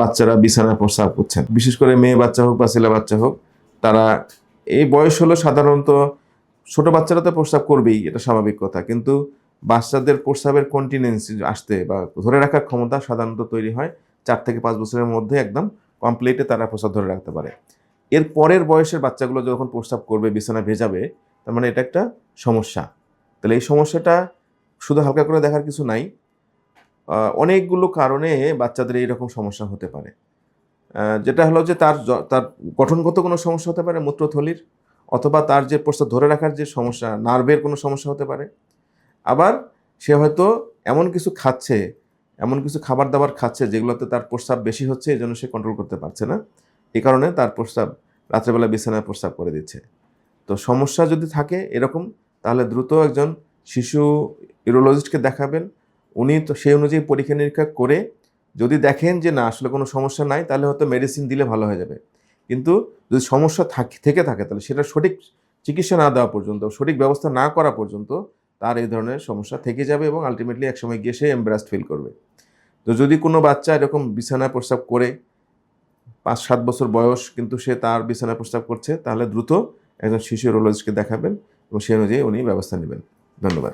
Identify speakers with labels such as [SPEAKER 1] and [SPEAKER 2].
[SPEAKER 1] বাচ্চারা বিছানায় প্রস্রাব করছেন। বিশেষ করে মেয়ে বাচ্চা হোক বা ছেলে বাচ্চা হোক, তারা এই বয়স হলো সাধারণত ছোট বাচ্চারা তো প্রস্রাব করবেই, এটা স্বাভাবিক কথা। কিন্তু বাচ্চাদের প্রস্রাবের কন্টিনেন্সি আসতে বা ধরে রাখার ক্ষমতা সাধারণত তৈরি হয় চার থেকে পাঁচ বছরের মধ্যে একদম কমপ্লিটে তারা প্রস্রাব ধরে রাখতে পারে। এর পরের বয়সের বাচ্চাগুলো যখন প্রস্রাব করবে বিছানা ভেজাবে, তার মানে এটা একটা সমস্যা। তাহলে এই সমস্যাটা শুধু হালকা করে দেখার কিছু নাই অনেকগুলো কারণে বাচ্চাদের এইরকম সমস্যা হতে পারে। যেটা হলো যে তার তার গঠনগত কোনো সমস্যা হতে পারে মূত্রথলির, অথবা তার যে প্রস্তাব ধরে রাখার যে সমস্যা, নার্ভের কোনো সমস্যা হতে পারে। আবার সে হয়তো এমন কিছু খাচ্ছে, এমন কিছু খাবার দাবার খাচ্ছে যেগুলোতে তার প্রস্রাব বেশি হচ্ছে, এই জন্য সে কন্ট্রোল করতে পারছে না। এ কারণে তার প্রস্রাব রাত্রেবেলা বিছানায় প্রস্রাব করে দিচ্ছে। তো সমস্যা যদি থাকে এরকম, তাহলে দ্রুত একজন শিশু ইউরোলজিস্টকে দেখাবেন উনি তো সেই অনুযায়ী পরীক্ষা নিরীক্ষা করে যদি দেখেন যে না, আসলে কোনো সমস্যা নাই, তাহলে হয়তো মেডিসিন দিলে ভালো হয়ে যাবে। কিন্তু যদি সমস্যা থাক- থেকে থাকে, তাহলে সেটা সঠিক চিকিৎসা না দেওয়া পর্যন্ত, সঠিক ব্যবস্থা না করা পর্যন্ত তার এই ধরনের সমস্যা থেকে যাবে এবং আলটিমেটলি একসময় গিয়ে সে এমব্রাস্ট ফিল করবে। তো যদি কোনো বাচ্চা এরকম বিছানা প্রস্রাব করে পাঁচ সাত বছর বয়স, কিন্তু সে তার বিছানা প্রস্রাব করছে, তাহলে দ্রুত একজন শিশু ইউরোলজিস্টকে দেখাবেন এবং সেই অনুযায়ী উনি ব্যবস্থা নেবেন। ধন্যবাদ।